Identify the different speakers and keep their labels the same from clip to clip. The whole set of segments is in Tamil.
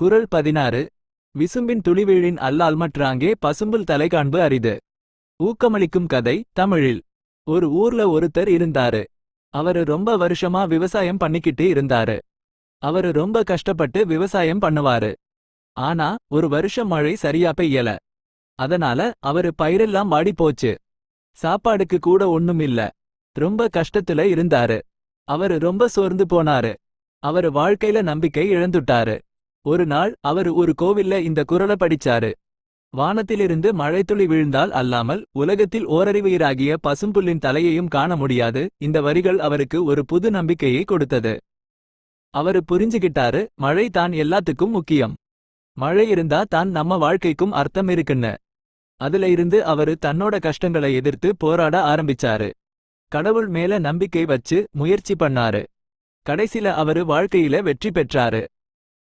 Speaker 1: குறள் பதினாறு. விசும்பின் துளிவீழின் அல்லால் மற்றாங்கே பசும்புல் தலை காண்பு அரிது. ஊக்கமளிக்கும் கதை தமிழில். ஒரு ஊர்ல ஒருத்தர் இருந்தாரு. அவரு ரொம்ப வருஷமா விவசாயம் பண்ணிக்கிட்டு இருந்தாரு. அவரு ரொம்ப கஷ்டப்பட்டு விவசாயம் பண்ணுவாரு. ஆனா ஒரு வருஷம் மழை சரியா பெய்யல. அதனால அவரு பயிரெல்லாம் வாடி போச்சு. சாப்பாடுக்கு கூட ஒண்ணும் இல்ல. ரொம்ப கஷ்டத்துல இருந்தாரு. அவரு ரொம்ப சோர்ந்து போனாரு. அவரு வாழ்க்கையில நம்பிக்கை இழந்துட்டாரு. ஒரு நாள் அவரு ஒரு கோவில்ல இந்த குரலை படிச்சாரு. வானத்திலிருந்து மழைத்துளி விழுந்தால் அல்லாமல் உலகத்தில் ஓரறிவுயிராகிய பசும்புல்லின் தலையையும் காண முடியாது. இந்த வரிகள் அவருக்கு ஒரு புது நம்பிக்கையை கொடுத்தது. அவரு புரிஞ்சுகிட்டாரு மழை தான் எல்லாத்துக்கும் முக்கியம். மழை இருந்தா தான் நம்ம வாழ்க்கைக்கும் அர்த்தம் இருக்குன்னு. அதுல இருந்து அவரு தன்னோட கஷ்டங்களை எதிர்த்து போராட ஆரம்பிச்சாரு. கடவுள் மேல நம்பிக்கை வச்சு முயற்சி பண்ணாரு. கடைசில அவரு வாழ்க்கையில வெற்றி பெற்றாரு.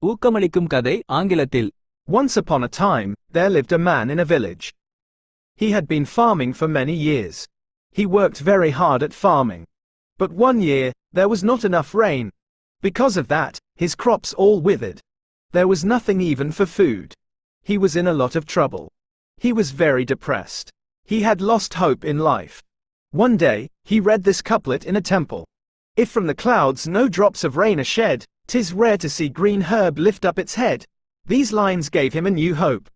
Speaker 1: ஊக்கமளிக்கும் கதை ஆங்கிலத்தில்
Speaker 2: Once upon a time, there lived a man in a village. He had been farming for many years. He worked very hard at farming. But one year, there was not enough rain. Because of that, his crops all withered. There was nothing even for food. He was in a lot of trouble. He was very depressed. He had lost hope in life. One day, he read this couplet in a temple. If from the clouds no drops of rain are shed, 'tis rare to see green herb lift up its head. These lines gave him a new hope.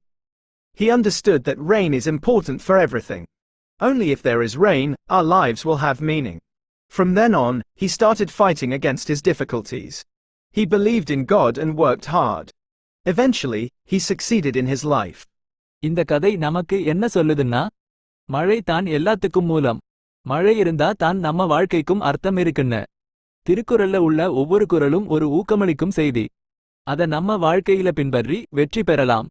Speaker 2: He understood that rain is important for everything. Only if there is rain, our lives will have meaning. From then on, he started fighting against his difficulties. He believed in God and worked hard. Eventually, he succeeded in his life.
Speaker 1: இந்த கதை நமக்கு என்ன சொல்லுதுன்னா மழை தான் எல்லாத்துக்கும் மூலம் மழை இருந்தா தான் நம்ம வாழ்க்கைக்கும் அர்த்தம் இருக்குன்னு திருக்குறள்ல உள்ள ஒவ்வொரு குரலும் ஒரு ஊக்கமளிக்கும் செய்தி. அத நம்ம வாழ்க்கையில பின்பற்றி வெற்றி பெறலாம்.